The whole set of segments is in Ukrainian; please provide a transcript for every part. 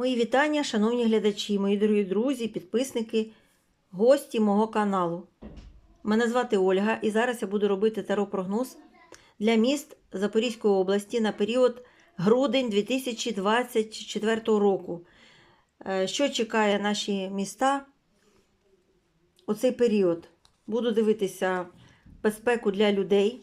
Мої вітання, шановні глядачі, мої дорогі друзі, підписники, гості мого каналу. Мене звати Ольга і зараз я буду робити таро-прогноз для міст Запорізької області на період грудень 2024 року. Е, Що чекає наші міста у цей період? Буду дивитися безпеку для людей.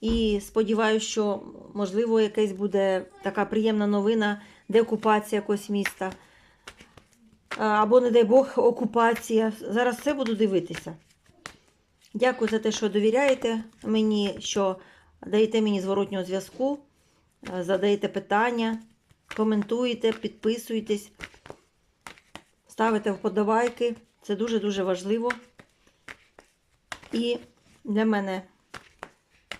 І сподіваюся, що можливо якась буде така приємна новина, деокупація якогось міста. Або, не дай Бог, окупація. Зараз все буду дивитися. Дякую за те, що довіряєте мені, що даєте мені зворотнього зв'язку, е, задаєте питання, коментуєте, підписуєтесь, ставите вподобайки. Це дуже-дуже важливо. І для мене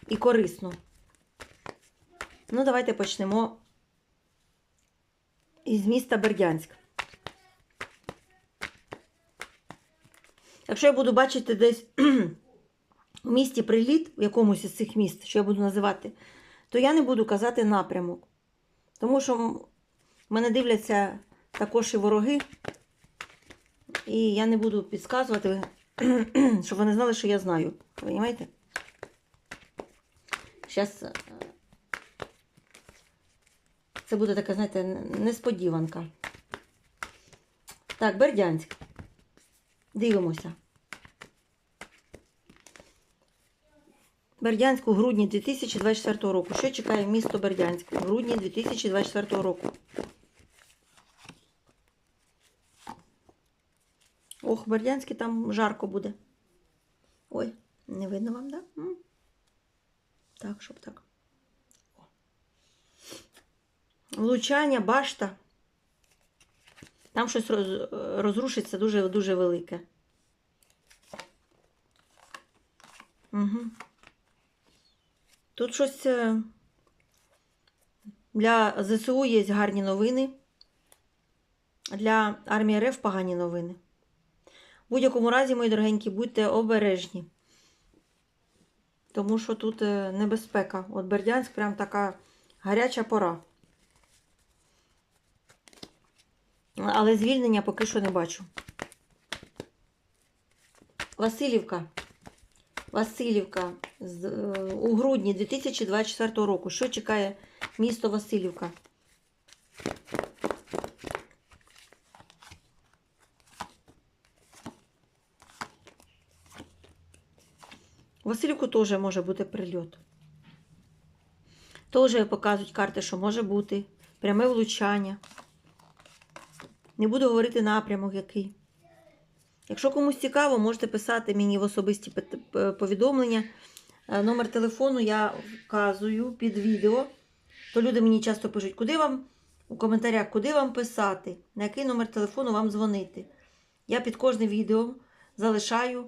і корисно. Ну, давайте почнемо із міста Бердянськ. Якщо я буду бачити десь у місті приліт, в якомусь із цих міст, що я буду називати, то я не буду казати напрямок. Тому що мене дивляться також і вороги, і я не буду підказувати, щоб вони знали, що я знаю. Розумієте? Зараз це буде така, знаєте, несподіванка. Так, Бердянськ. Дивимося. Бердянськ у грудні 2024 року. Що чекає місто Бердянськ у грудні 2024 року? Ох, Бердянське там жарко буде. Ой, не видно вам? Да? Так, щоб так. Влучання, башта. Там щось роз, розрушиться дуже дуже велике. Угу. Тут щось е, для ЗСУ є гарні новини. Для армії РФ погані новини. В будь-якому разі, мої дорогенькі, будьте обережні. Тому що тут е, небезпека. От Бердянськ прям така гаряча пора. Але звільнення поки що не бачу. Васильівка. Васильівка е, у грудні 2024 року. Що чекає місто Васильівка? Васильівку теж може бути прильот. Теж показують карти, що може бути пряме влучання. Не буду говорити напрямок який. Якщо комусь цікаво, можете писати мені в особисті повідомлення. Е, Номер телефону я вказую під відео. То люди мені часто пишуть, куди вам у коментарях, куди вам писати, на який номер телефону вам дзвонити. Я під кожне відео залишаю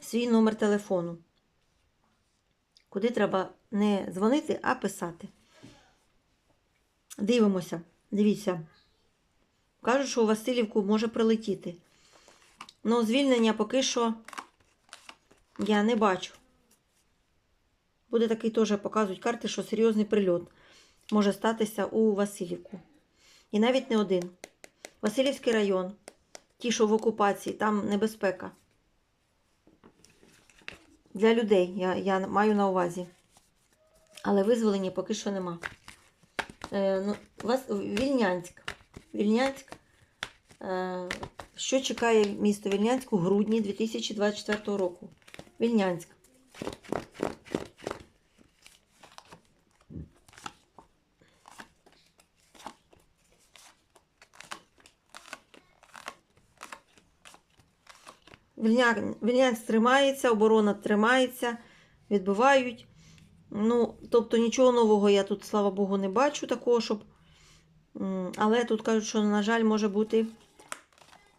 свій номер телефону. Куди треба не дзвонити, а писати. Дивимося. Дивіться. Кажуть, що у Васильівку може прилетіти. Ну, звільнення поки що я не бачу. Буде такий теж показують карти, що серйозний прильот може статися у Васильівку. І навіть не один. Васильівський район, ті, що в окупації, там небезпека. Для людей я, я маю на увазі. Але визволення поки що нема. Е, ну, вас, Вільнянськ. Вільнянськ. Е, що чекає місто Вільнянськ у грудні 2024 року? Вільнянськ. Вільня... Вільнянськ тримається, оборона тримається, відбивають. Ну, тобто нічого нового я тут, слава Богу, не бачу такого, щоб. Але тут кажуть, що, на жаль, може бути,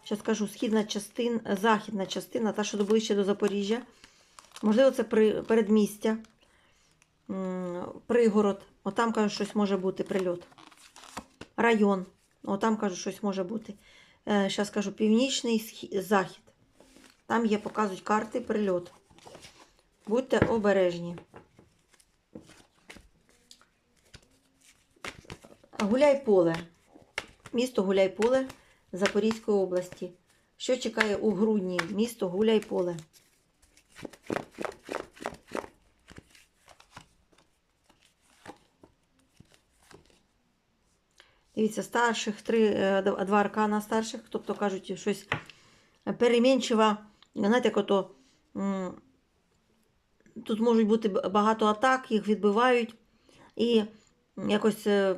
зараз кажу, східна частина, західна частина, та, що ближче до Запоріжжя. Можливо, це при, передмістя, пригород. Отам, кажуть, щось може бути прильот. Район. Отам, кажуть, щось може бути. Зараз кажу, північний захід. Там є, показують карти, прильот. Будьте обережні. Гуляй поле. місто Гуляйполе Запорізької області. Що чекає у грудні місто Гуляйполе? Дивіться, старших, три, е, два аркана старших, тобто кажуть, щось перемінчива. Знаєте, як ото, тут можуть бути багато атак, їх відбивають. І якось е,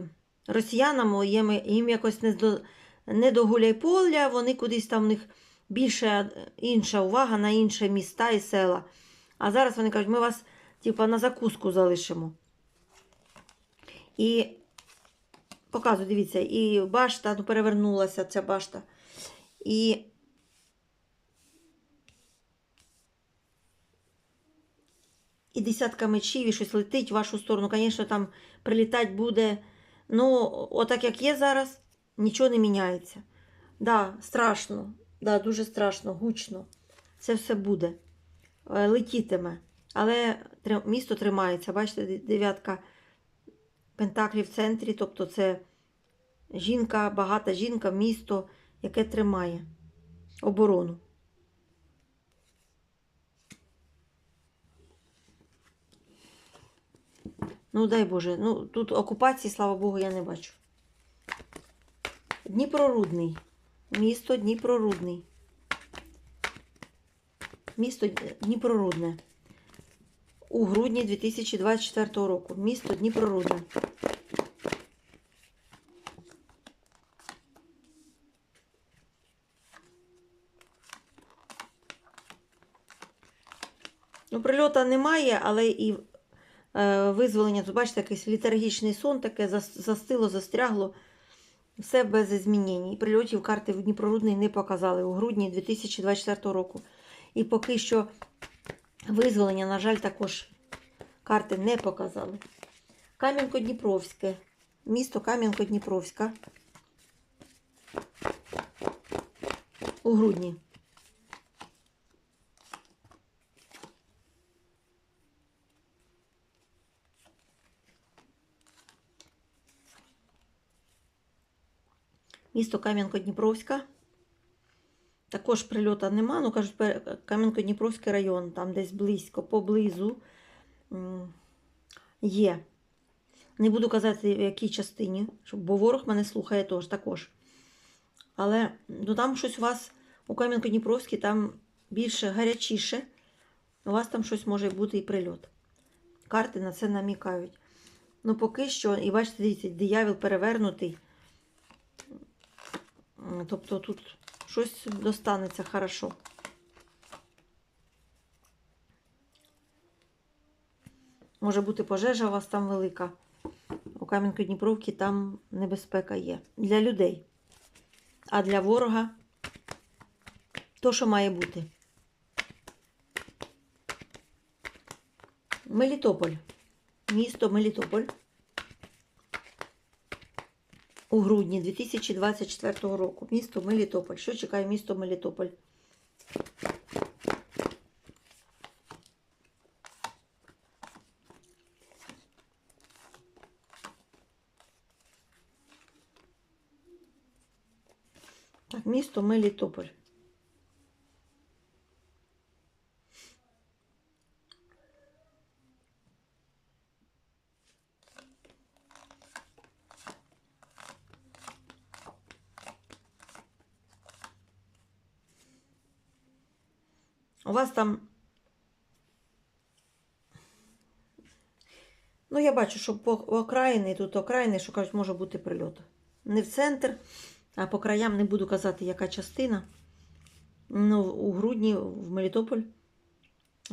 росіянам їм, якось не до, не до гуляйполя, вони кудись там в них більше інша увага на інші міста і села. А зараз вони кажуть, ми вас типа, на закуску залишимо. І показую, дивіться, і башта, ну перевернулася ця башта. І і десятка мечів, і щось летить в вашу сторону. Звісно, там прилітати буде. Ну, отак як є зараз, нічого не міняється. Да, страшно, да, дуже страшно, гучно. Це все буде. Е, Летітиме. Але місто тримається. Бачите, дев'ятка пентаклів в центрі, тобто це жінка, багата жінка, місто, яке тримає оборону. Ну, дай Боже, ну тут окупації, слава Богу, я не бачу. Дніпрорудний. Місто Дніпрорудний. Місто Дніпрорудне. У грудні 2024 року. Місто Дніпрорудне. Ну, прильота немає, але і визволення, тут бачите, якийсь літаргічний сон, таке застило, застрягло. Все без змінень. І прильотів карти в Дніпрорудний не показали у грудні 2024 року. І поки що визволення, на жаль, також карти не показали. Кам'янко-Дніпровське. Місто Кам'янко-Дніпровська. У грудні. Місто Кам'янко-Дніпровська. Також прильота нема, ну кажуть, Кам'янко-Дніпровський район, там десь близько, поблизу є. Не буду казати, в якій частині, бо ворог мене слухає тож, також. Але ну, там щось у вас у Кам'янко-Дніпровській там більше гарячіше. У вас там щось може бути і прильот. Карти на це намікають. Ну, поки що, і бачите, дивіться, диявіл перевернутий. Тобто тут щось достанеться хорошо. Може бути пожежа у вас там велика. У Кам'янко-Дніпровці там небезпека є. Для людей. А для ворога то, що має бути. Мелітополь. Місто Мелітополь. У грудні 2024 року. Місто Мелітополь. Що чекає місто Мелітополь? Так, місто Мелітополь. У вас там. Ну, я бачу, що по окраїни, тут окраїни, що кажуть, може бути прильот. Не в центр, а по краям не буду казати, яка частина. Ну, у грудні в Мелітополь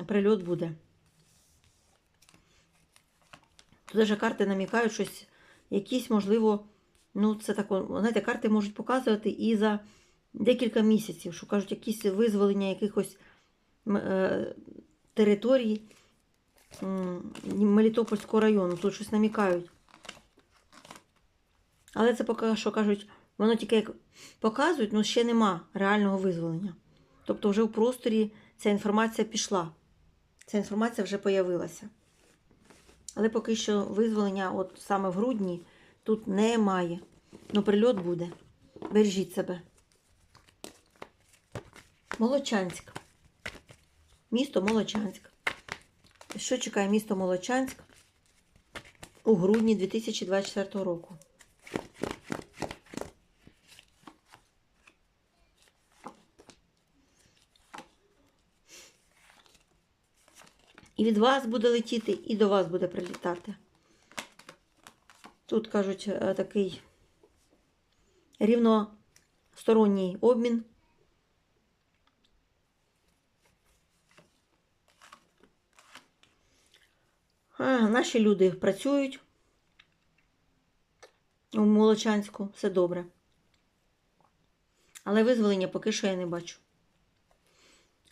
прильот буде. Тут даже карти намікають щось, якісь, можливо, ну, це тако, знаєте, карти можуть показувати і за декілька місяців, що кажуть, якісь визволення якихось е, територій Мелітопольського району. Тут щось намікають. Але це поки що кажуть, воно тільки як показують, але ще нема реального визволення. Тобто вже в просторі ця інформація пішла. Ця інформація вже появилася. Але поки що визволення, от саме в грудні, тут немає. Ну, прильот буде. Бережіть себе. Молочанськ. Місто Молочанськ. Що чекає місто Молочанськ у грудні 2024 року? І від вас буде летіти, і до вас буде прилітати. Тут кажуть е, такий рівносторонній обмін. Наші люди працюють у Молочанську, все добре. Але визволення поки що я не бачу.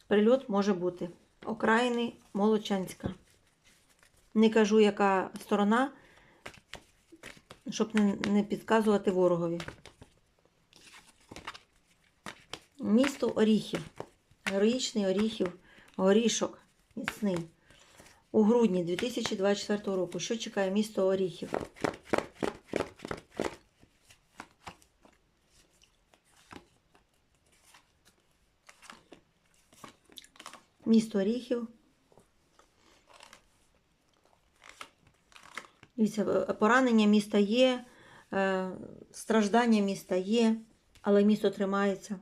Прильот може бути. Окраїни Молочанська. Не кажу, яка сторона, щоб не, підказувати ворогові. Місто Оріхів. Героїчний Оріхів, горішок міцний. У грудні 2024 року. Що чекає місто Оріхів? Місто Оріхів. Дивіться, е, поранення міста є, е, страждання міста є, але місто тримається.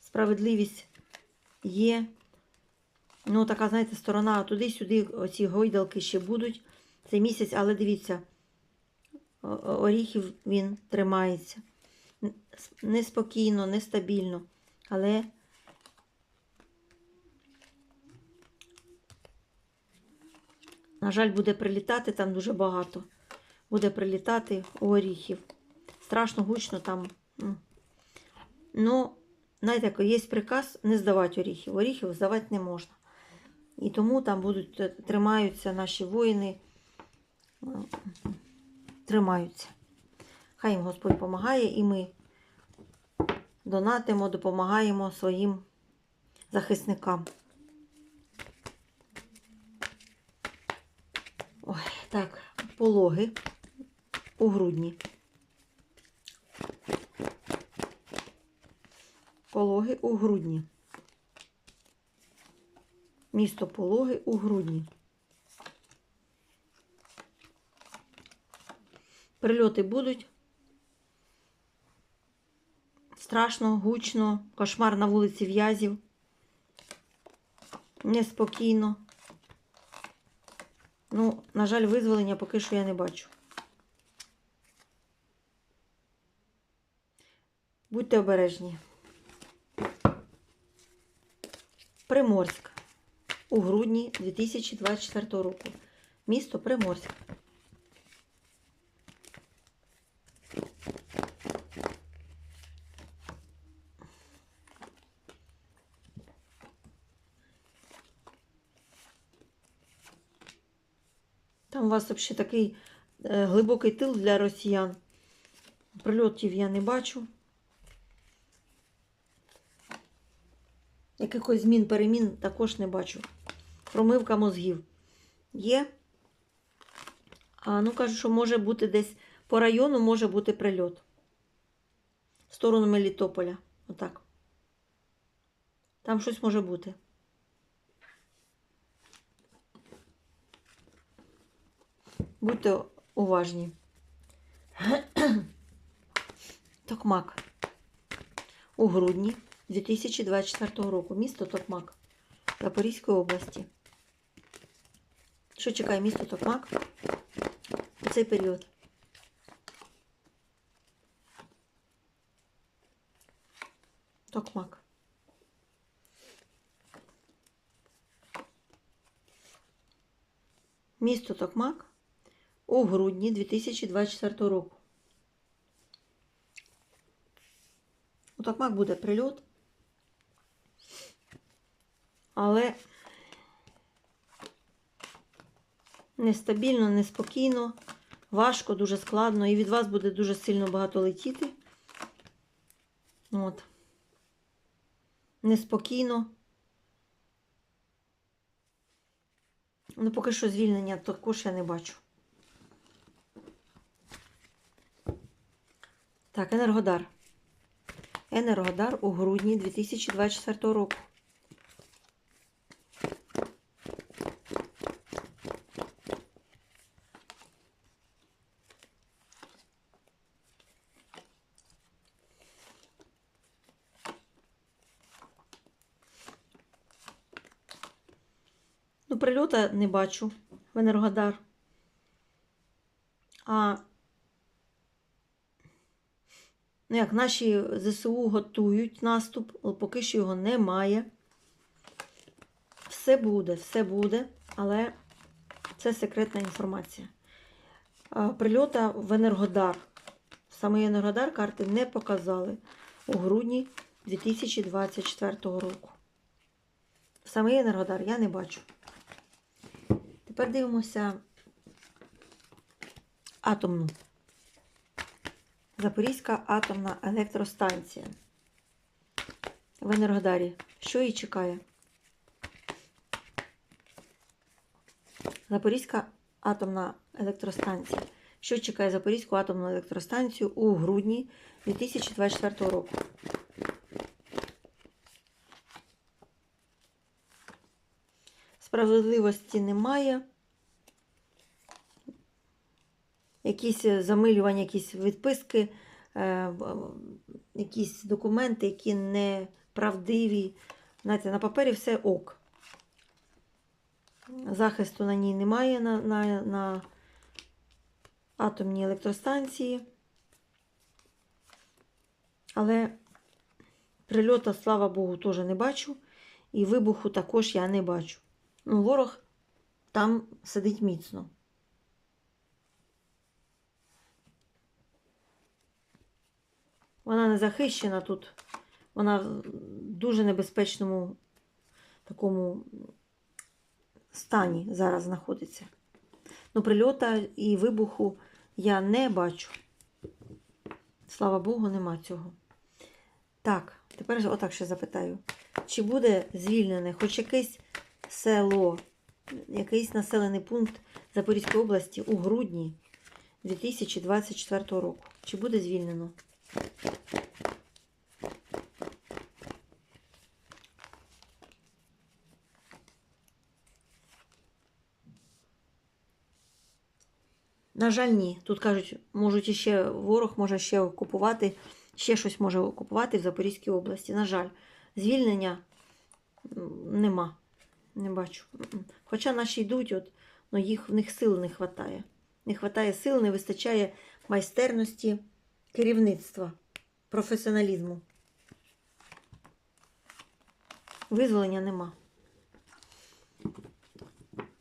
Справедливість є. Ну, така, знаєте, сторона туди-сюди, оці гойдалки ще будуть цей місяць, але дивіться, Оріхів він тримається. Неспокійно, нестабільно, але На жаль, буде прилітати там дуже багато. Буде прилітати оріхів. Страшно гучно там. Ну, знаєте, є приказ не здавати оріхів. Оріхів здавати не можна. І тому там будуть е, тримаються наші воїни. Тримаються. Хай їм Господь допомагає, і ми донатимо, допомагаємо своїм захисникам. Ой, так, пологи у грудні. Пологи у грудні. Місто Пологи у грудні. Прильоти будуть. Страшно, гучно, кошмар на вулиці В'язів. Неспокійно. Ну, на жаль, визволення поки що я не бачу. Будьте обережні. Приморськ у грудні 2024 року. Місто Приморськ. Там у вас взагалі такий е, глибокий тил для росіян. Прильотів я не бачу. Якихось змін, перемін також не бачу. Промивка мозгів є. А ну кажуть, що може бути десь по району може бути прильот. В сторону Мелітополя. Отак. Там щось може бути. Будьте уважні. Токмак. У грудні 2024 року. Місто Токмак Запорізької області. Що чекає місто Токмак у цей період? Токмак. Місто Токмак у грудні 2024 року. У Токмак буде прильот. Але нестабільно, неспокійно, важко, дуже складно, і від вас буде дуже сильно багато летіти. От. Неспокійно. Ну, поки що звільнення також я не бачу. Так, Енергодар. Енергодар у грудні 2024 року. Ну, прильота не бачу в Енергодар. А ну, як наші ЗСУ готують наступ, але поки що його немає. Все буде, все буде, але це секретна інформація. А, Прильота в Енергодар. Саме Енергодар карти не показали у грудні 2024 року. Саме Енергодар я не бачу. Тепер дивимося атомну. Запорізька атомна електростанція. В Енергодарі. Що її чекає? Запорізька атомна електростанція. Що чекає Запорізьку атомну електростанцію у грудні 2024 року? Справедливості немає. Якісь е, замилювання, якісь відписки, е, якісь документи, які неправдиві. Знаєте, на папері все ок. Захисту на ній немає на, на, на атомній електростанції. Але прильота, слава Богу, теж не бачу. І вибуху також я не бачу. Ну, ворог там сидить міцно. Вона не захищена тут. Вона в дуже небезпечному такому стані зараз знаходиться. Ну, прильота і вибуху я не бачу. Слава Богу, нема цього. Так, тепер отак ще запитаю. Чи буде звільнене хоч якесь село, якийсь населений пункт Запорізької області у грудні 2024 року? Чи буде звільнено? На жаль, ні. Тут кажуть, можуть іще ворог може ще окупувати, ще щось може окупувати в Запорізькій області. На жаль, звільнення нема. Не бачу. Хоча наші йдуть, от, но їх, в них сил не вистачає. Не вистачає сил, не вистачає майстерності, керівництва, професіоналізму. Визволення нема.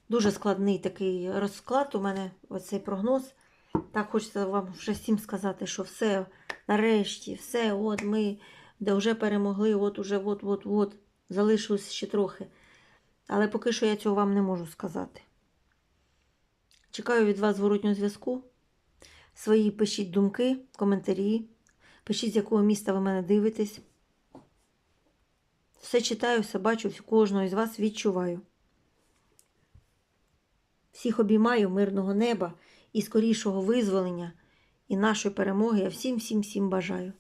Дуже складний такий розклад у мене, оцей прогноз. Так хочеться вам вже всім сказати, що все, нарешті, все, от ми де вже перемогли, от уже от-от-от, залишилось ще трохи. Але поки що я цього вам не можу сказати. Чекаю від вас зворотнього зв'язку. Свої пишіть думки, коментарі. Пишіть, з якого міста ви мене дивитесь. Все читаю, все бачу, кожного із вас відчуваю. Всіх обіймаю мирного неба і скорішого визволення і нашої перемоги. Я всім всім всім бажаю.